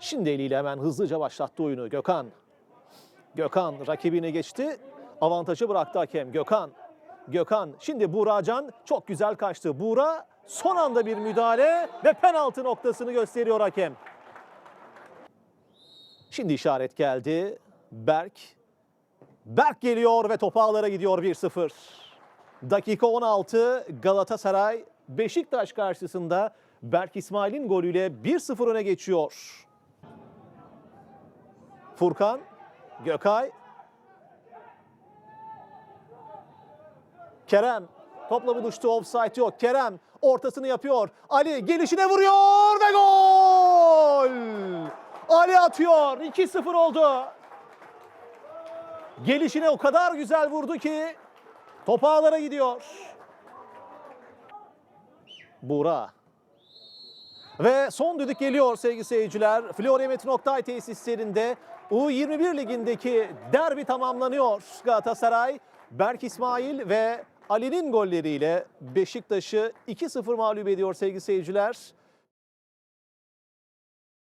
Şimdi eliyle hemen hızlıca başlattı oyunu Gökhan. Gökhan rakibini geçti. Avantajı bıraktı hakem Gökhan. Gökhan şimdi Buğracan çok güzel kaçtı. Buğra son anda bir müdahale ve penaltı noktasını gösteriyor hakem. Şimdi işaret geldi. Berk. Berk geliyor ve top ağlara gidiyor 1-0. Dakika 16 Galatasaray Beşiktaş karşısında Berk İsmail'in golüyle 1-0 öne geçiyor. Furkan, Gökay, Kerem topla buluştu offside yok. Kerem ortasını yapıyor. Ali gelişine vuruyor ve gol! Ali atıyor. 2-0 oldu. Gelişine o kadar güzel vurdu ki top ağlara gidiyor. Buğra. Ve son düdük geliyor sevgili seyirciler. Florya Metin Oktay tesislerinde U21 ligindeki derbi tamamlanıyor. Galatasaray, Berk İsmail ve Ali'nin golleriyle Beşiktaş'ı 2-0 mağlup ediyor sevgili seyirciler.